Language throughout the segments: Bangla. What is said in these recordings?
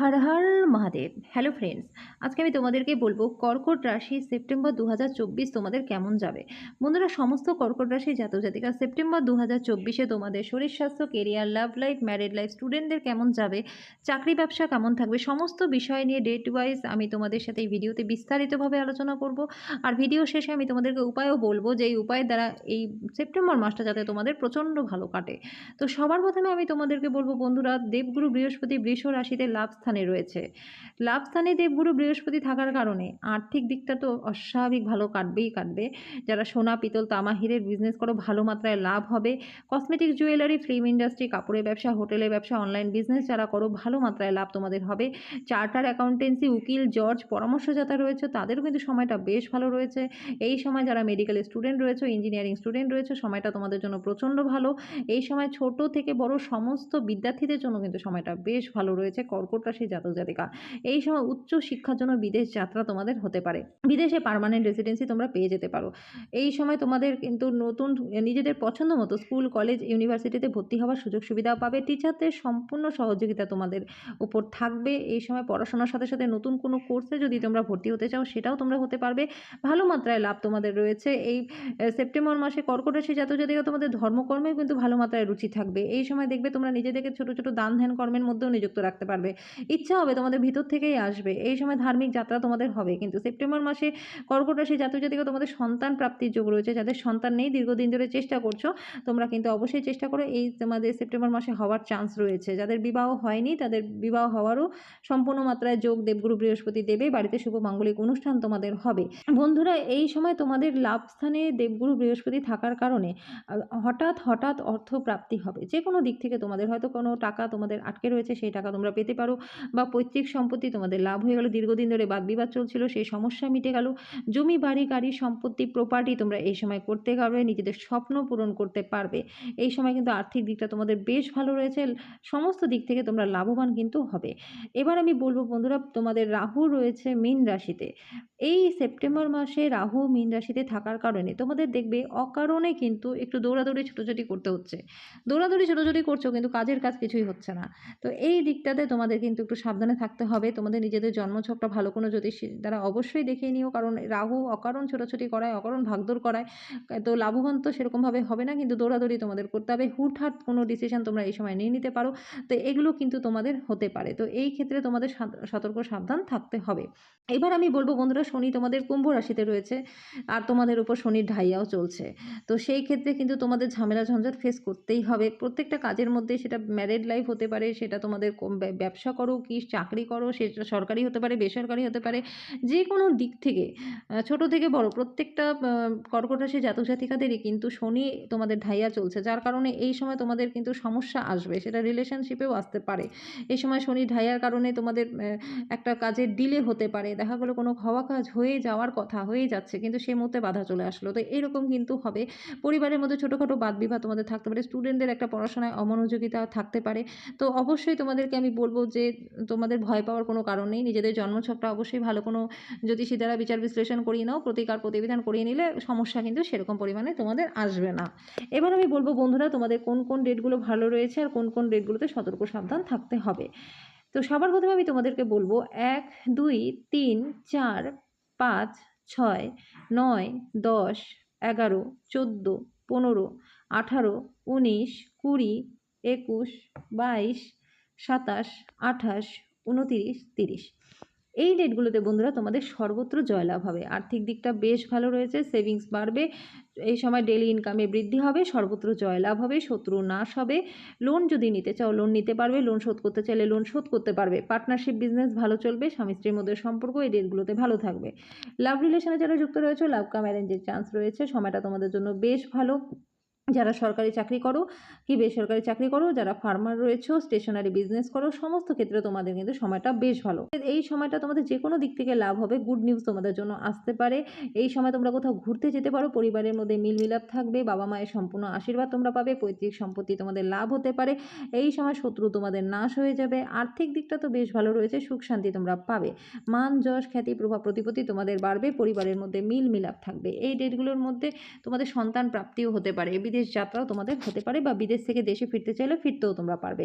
হর হর মহাদেব। হ্যালো ফ্রেন্ডস আজকে আমি তোমাদেরকে বলব, কর্কট রাশি সেপ্টেম্বর দু হাজার চব্বিশ তোমাদের কেমন যাবে? বন্ধুরা, সমস্ত কর্কট রাশি জাতজাতিকা সেপ্টেম্বর দু চব্বিশে তোমাদের শরীর, স্বাস্থ্য career love life married life স্টুডেন্টদের কেমন যাবে? চাকরি, ব্যবসা কেমন থাকবে? সমস্ত বিষয় নিয়ে ডেট ওয়াইজ আমি তোমাদের সাথে এই ভিডিওতে বিস্তারিতভাবে আলোচনা করব। আর ভিডিও শেষে আমি তোমাদেরকে উপায়ও বলব যে এই উপায় দ্বারা এই সেপ্টেম্বর মাসটা যাতে তোমাদের প্রচণ্ড ভালো কাটে। তো সবার প্রথমে আমি তোমাদেরকে বলব বন্ধুরা, দেবগুরু বৃহস্পতি বৃষ রাশিতে লাভ স্থানে রয়েছে। লাভ স্থানে দেবগুরু বৃহস্পতি থাকার কারণে আর্থিক দিকটা তো অস্বাভাবিক ভালো কাটবেই কাটবে। যারা সোনা, পিতল তামা হীরের বিজনেস করো, ভালো মাত্রায় লাভ হবে। কসমেটিক জুয়েলারি ফিল্ম ইন্ডাস্ট্রি কাপড়ের ব্যবসা, হোটেলের ব্যবসা অনলাইন বিজনেস যারা করো, ভালো মাত্রায় লাভ তোমাদের হবে। চার্টার অ্যাকাউন্টেন্সি উকিল, জজ পরামর্শদাতা রয়েছে, তাদেরও কিন্তু সময়টা বেশ ভালো রয়েছে। এই সময় যারা মেডিকেল স্টুডেন্ট রয়েছে ইঞ্জিনিয়ারিং স্টুডেন্ট রয়েছে, সময়টা তোমাদের জন্য প্রচণ্ড ভালো। এই সময় ছোট থেকে বড় সমস্ত বিদ্যার্থীদের জন্য কিন্তু সময়টা বেশ ভালো রয়েছে, কর্কট রাশি জাতক জাতিকা। এই সময় উচ্চ শিক্ষার জন্য বিদেশ যাত্রা তোমাদের হতে পারে। বিদেশে পার্মানেন্ট রেসিডেন্সি তোমরা পেয়ে যেতে পারো। এই সময় তোমাদের কিন্তু নতুন নিজেদের পছন্দ মতো স্কুল কলেজ ইউনিভার্সিটিতে ভর্তি হওয়ার সুযোগ সুবিধাও পাবে। টিচারদের সম্পূর্ণ সহযোগিতা তোমাদের উপর থাকবে। এই সময় পড়াশোনার সাথে সাথে নতুন কোনো কোর্সে যদি তোমরা ভর্তি হতে চাও, সেটাও তোমরা হতে পারবে। ভালো মাত্রায় লাভ তোমাদের রয়েছে। এই সেপ্টেম্বর মাসে কর্কট রাশি জাতক জাতিকা তোমাদের ধর্মকর্মেও কিন্তু ভালো মাত্রায় রুচি থাকবে। এই সময় দেখবে তোমরা নিজেদেরকে ছোট ছোট দান ধ্যান কর্মের মধ্যেও নিযুক্ত রাখতে পারবে। ইচ্ছা হবে তোমাদের ভিতর থেকেই আসবে। এই সময় ধার্মিক যাত্রা তোমাদের হবে। কিন্তু সেপ্টেম্বর মাসে কর্কট রাশি জাতক জাতিকা তোমাদের সন্তান প্রাপ্তির যোগ রয়েছে। যাদের সন্তান নেই, দীর্ঘদিন ধরে চেষ্টা করছ, তোমরা কিন্তু অবশ্যই চেষ্টা করো এই তোমাদের সেপ্টেম্বর মাসে হওয়ার চান্স রয়েছে। যাদের বিবাহ হয়নি, তাদের বিবাহ হওয়ারও সম্পূর্ণ মাত্রায় যোগ দেবগুরু বৃহস্পতি দেবে। বাড়িতে শুভ মাঙ্গলিক অনুষ্ঠান তোমাদের হবে। বন্ধুরা, এই সময় তোমাদের লাভ স্থানে দেবগুরু বৃহস্পতি থাকার কারণে, হঠাৎ হঠাৎ অর্থ প্রাপ্তি হবে। যে কোনো দিক থেকে তোমাদের হয়তো কোনো টাকা তোমাদের আটকে রয়েছে, সেই টাকা তোমরা পেতে পারো। বা পৈতৃক সম্পত্তি তোমাদের লাভ হয়ে গেলো দীর্ঘদিন ধরে বাদ বিবাদ চলছিল, সেই সমস্যা মিটে গেল। জমি, বাড়ি, গাড়ি, সম্পত্তি প্রপার্টি তোমরা এই সময় করতে পারবে, নিজেদের স্বপ্ন পূরণ করতে পারবে। এই সময় কিন্তু আর্থিক দিকটা তোমাদের বেশ ভালো রয়েছে, সমস্ত দিক থেকে তোমরা লাভবান কিন্তু হবে। এবার আমি বলব বন্ধুরা, তোমাদের রাহু রয়েছে মীন রাশিতে। এই সেপ্টেম্বর মাসে রাহু মীন রাশিতে থাকার কারণে তোমাদের দেখবে অকারণে কিন্তু একটু দৌড়াদৌড়ি, ছোটোছুটি করতে হচ্ছে। দৌড়াদৌড়ি, ছোটোছুটি করছ কিন্তু কাজের কাজ কিছুই হচ্ছে না। তো এই দিকটাতে তোমাদের কিন্তু একটু সাবধানে থাকতে হবে, তোমাদের নিজেদের জন্মছকটা ভালো কোনো জ্যোতিষী দ্বারা অবশ্যই দেখিয়ে নিও। কারণ রাহু অকারণ ছোটাছুটি করায়, অকারণ ভাগদৌড় করায়। তো লাভবান তো সেরকমভাবে হবে না, কিন্তু দৌড়াদৌড়ি তোমাদের করতে হবে। হুটহাট কোনো ডিসিশন তোমরা এই সময় নিয়ে নিতে পারো। তো এগুলো কিন্তু তোমাদের হতে পারে। তো এই ক্ষেত্রে তোমাদের সতর্ক সাবধান থাকতে হবে। এবার আমি বলব বন্ধুরা, শনি তোমাদের কুম্ভ রাশিতে রয়েছে আর তোমাদের উপর শনির ঢাইয়াও চলছে। তো সেই ক্ষেত্রে কিন্তু তোমাদের ঝামেলা ঝঞ্ঝাট ফেস করতেই হবে। প্রত্যেকটা কাজের মধ্যে সেটা ম্যারেড লাইফ হতে পারে, সেটা তোমাদের ব্যবসা করো, কি চাকরি করো, সেটা সরকারি হতে পারে বেসরকারি হতে পারে যে কোনো দিক থেকে ছোট থেকে বড়, প্রত্যেকটা কর্কট রাশি জাতক জাতিকাদেরই কিন্তু শনি তোমাদের ঢাইয়া চলছে, যার কারণে এই সময় তোমাদের কিন্তু সমস্যা আসবে, সেটা রিলেশনশিপেও আসতে পারে। এই সময় শনি ঢাইয়ার কারণে তোমাদের একটা কাজের ডিলে হতে পারে, দেখা গেলো কোনো হওয়া কাজ হয়ে যাওয়ার কথা, হয়ে যাচ্ছে, কিন্তু সে মুহূর্তে বাধা চলে আসলো। তো এরকম কিন্তু হবে। পরিবারের মধ্যে ছোটোখাটো বাদ বিবাদ তোমাদের থাকতে পারে স্টুডেন্টদের একটা পড়াশোনায় অমনোযোগিতা থাকতে পারে। তো অবশ্যই তোমাদেরকে আমি বলব যে, তোমাদের ভয় পাওয়ার কোনো কারণ নেই, নিজেদের জন্মছকটা অবশ্যই ভালো। কোনো জ্যোতিষী দ্বারা বিচার বিশ্লেষণ করিয়ে নাও, প্রতিকার প্রতিবিধান করিয়ে নিলে সমস্যা কিন্তু সেরকম পরিমাণে তোমাদের আসবে না। এবার আমি বলব বন্ধুরা, তোমাদের কোন কোন ডেটগুলো ভালো রয়েছে আর কোন কোন ডেটগুলোতে সতর্ক সাবধান থাকতে হবে। তো সবার প্রথমে আমি তোমাদেরকে বলব, এক, দুই, তিন, চার, পাঁচ, ছয়, নয়, দশ, এগারো, চোদ্দ, পনেরো, আঠারো, উনিশ, কুড়ি, একুশ, বাইশ, সাতাশ, আঠাশ, উনতিরিশ, তিরিশ। এই ডেটগুলোতে বন্ধুরা তোমাদের সর্বত্র জয়লাভ হবে। আর্থিক দিকটা বেশ ভালো রয়েছে সেভিংস বাড়বে, এই সময় ডেলি ইনকামে বৃদ্ধি হবে, সর্বত্র জয়লাভ হবে, শত্রু নাশ হবে। লোন যদি নিতে চাও লোন নিতে পারবে লোন শোধ করতে চাইলে লোন শোধ করতে পারবে। পার্টনারশিপ বিজনেস ভালো চলবে, স্বামী স্ত্রীর মধ্যে সম্পর্ক এই ডেটগুলোতে ভালো থাকবে। লাভ রিলেশনে যারা যুক্ত রয়েছে লাভ কাম অ্যারেঞ্জের চান্স রয়েছে। সময়টা তোমাদের জন্য বেশ ভালো। যারা সরকারি চাকরি করো কি বেসরকারি চাকরি করো, যারা ফার্মার রয়েছে স্টেশনারি বিজনেস করো, সমস্ত ক্ষেত্রে তোমাদের কিন্তু সময়টা বেশ ভালো। এই সময়টা তোমাদের যে কোনো দিক থেকে লাভ হবে গুড নিউজ তোমাদের জন্য আসতে পারে। এই সময় তোমরা কোথাও ঘুরতে যেতে পারো, পরিবারের মধ্যে মিল মিলাপ থাকবে, বাবা মায়ের সম্পূর্ণ আশীর্বাদ তোমরা পাবে, পৈতৃক সম্পত্তি তোমাদের লাভ হতে পারে। এই সময় শত্রু তোমাদের নাশ হয়ে যাবে, আর্থিক দিকটা তো বেশ ভালো রয়েছে, সুখ শান্তি তোমরা পাবে। মান, যশ, খ্যাতি, প্রভাব, প্রতিপত্তি তোমাদের বাড়বে, পরিবারের মধ্যে মিল মিলাপ থাকবে। এই ডেটগুলোর মধ্যে তোমাদের সন্তান প্রাপ্তিও হতে পারে। বিদেশ যাত্রাও তোমাদের হতে পারে বা বিদেশ থেকে দেশে ফিরতে চাইলে ফিরতেও তোমরা পারবে।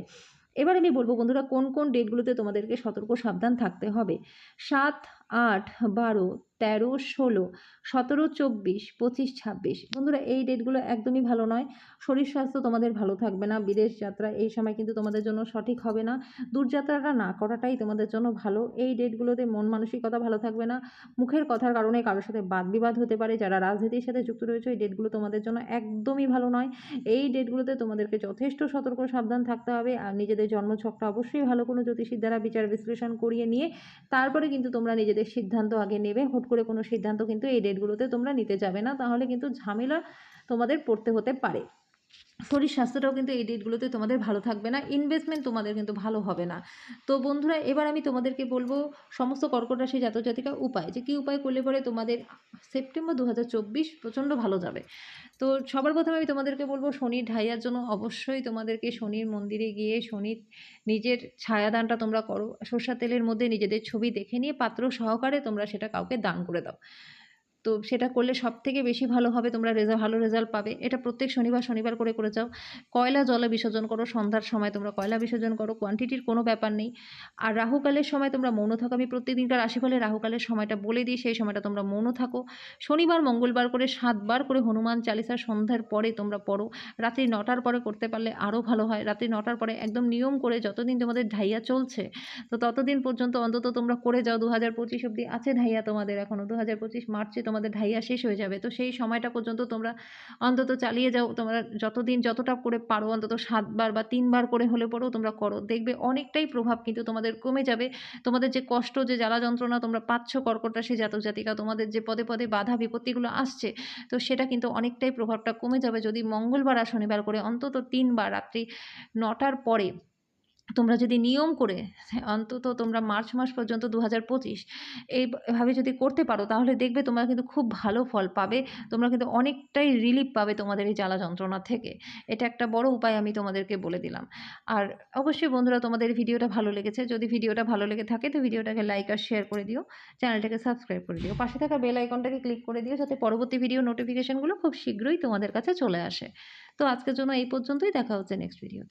এবার আমি বলব বন্ধুরা, কোন কোন ডেটগুলোতে তোমাদেরকে সতর্ক সাবধান থাকতে হবে? সাত, আট, বারো তেরো, ষোলো, সতেরো, চব্বিশ, পঁচিশ, ছাব্বিশ। বন্ধুরা, এই ডেটগুলো একদমই ভালো নয়। শরীর স্বাস্থ্য তোমাদের ভালো থাকবে না। বিদেশ যাত্রা এই সময় কিন্তু তোমাদের জন্য সঠিক হবে না। দূরযাত্রাটা না করাটাই তোমাদের জন্য ভালো। এই ডেটগুলোতে মন মানসিকতা ভালো থাকবে না। মুখের কথার কারণে কারোর সাথে বাদ বিবাদ হতে পারে। যারা রাজনীতির সাথে যুক্ত রয়েছে, এই ডেটগুলো তোমাদের জন্য একদমই ভালো নয়। এই ডেটগুলোতে তোমাদেরকে যথেষ্ট সতর্ক সাবধান থাকতে হবে। আর নিজেদের জন্মছকটা অবশ্যই ভালো কোনো জ্যোতিষীর দ্বারা বিচার বিশ্লেষণ করিয়ে নিয়ে, তারপরে কিন্তু তোমরা নিজেদের সিদ্ধান্ত আগে নেবে। করে কোনো সিদ্ধান্ত কিন্তু এই ডেটগুলোতে তোমরা নিতে যাবে না। তাহলে কিন্তু ঝামেলা তোমাদের পড়তে হতে পারে। শরীর স্বাস্থ্যটাও কিন্তু এই ডেটগুলোতে তোমাদের ভালো থাকবে না ইনভেস্টমেন্ট তোমাদের কিন্তু ভালো হবে না। তো বন্ধুরা, এবার আমি তোমাদেরকে বলব সমস্ত কর্কট রাশি জাতক জাতিকা উপায়, যে কী উপায় করলে পরে তোমাদের সেপ্টেম্বর দু হাজার চব্বিশ প্রচণ্ড ভালো যাবে। তো সবার প্রথমে আমি তোমাদেরকে বলব শনির ঢাইয়ার জন্য অবশ্যই তোমাদেরকে শনির মন্দিরে গিয়ে শনির নিজের ছায়াদানটা তোমরা করো। সর্ষা তেলের মধ্যে নিজেদের ছবি দেখে নিয়ে পাত্র সহকারে তোমরা সেটা কাউকে দান করে দাও। তো সেটা করলে সব থেকে বেশি ভালো হবে, তোমরা রেজাল্ট ভালো রেজাল্ট পাবে। এটা প্রত্যেক শনিবার শনিবার করে করে যাও। কয়লা জলে বিসর্জন করো, সন্ধ্যার সময় তোমরা কয়লা বিসর্জন করো কোয়ান্টিটির কোনো ব্যাপার নেই। আর রাহুকালের সময় তোমরা মৌন থাকো। আমি প্রত্যেকদিনকার রাশিফলের রাহুকালের সময়টা বলে দিই, সেই সময়টা তোমরা মৌন থাকো। শনিবার, মঙ্গলবার করে সাতবার করে হনুমান চালিসা সন্ধ্যার পরে তোমরা পড়ো। রাত্রি নটার পরে করতে পারলে আরও ভালো হয়। রাত্রি নটার পরে একদম নিয়ম করে যতদিন তোমাদের ঢাইয়া চলছে, তো ততদিন পর্যন্ত অন্তত তোমরা করে যাও। দু হাজার পঁচিশ অব্দি আছে ঢাইয়া তোমাদের এখনও দু হাজার পঁচিশ মার্চে তোমাদের ঢাইয়া শেষ হয়ে যাবে। তো সেই সময়টা পর্যন্ত তোমরা অন্তত চালিয়ে যাও। তোমরা যতদিন যতটা করে পারো, অন্তত সাতবার বা তিনবার করে হলে পরেও তোমরা করো। দেখবে অনেকটাই প্রভাব কিন্তু তোমাদের কমে যাবে। তোমাদের যে কষ্ট, যে জ্বালা যন্ত্রণা তোমরা পাচ্ছ কর্কট রাশি জাতক জাতিকা, তোমাদের যে পদে পদে বাধা, বিপত্তিগুলো আসছে, তো সেটা কিন্তু অনেকটাই প্রভাবটা কমে যাবে। যদি মঙ্গলবার আর শনিবার করে অন্তত তিনবার, রাত্রি নটার পরে তোমরা যদি নিয়ম করে অন্তত তোমরা মার্চ মাস পর্যন্ত দু হাজার পঁচিশ এইভাবে যদি করতে পারো, তাহলে দেখবে তোমরা কিন্তু খুব ভালো ফল পাবে। তোমরা কিন্তু অনেকটাই রিলিফ পাবে তোমাদের এই জ্বালা যন্ত্রণা থেকে। এটা একটা বড় উপায় আমি তোমাদেরকে বলে দিলাম। আর অবশ্যই বন্ধুরা, তোমাদের ভিডিওটা ভালো লেগেছে। যদি ভিডিওটা ভালো লেগে থাকে, তো ভিডিওটাকে লাইক আর শেয়ার করে দিও। চ্যানেলটাকে সাবস্ক্রাইব করে দিও। পাশে থাকা বেল আইকনটাকে ক্লিক করে দিও, যাতে পরবর্তী ভিডিও নোটিফিকেশনগুলো খুব শীঘ্রই তোমাদের কাছে চলে আসে। তো আজকের জন্য এই পর্যন্তই। দেখা হচ্ছে নেক্সট ভিডিও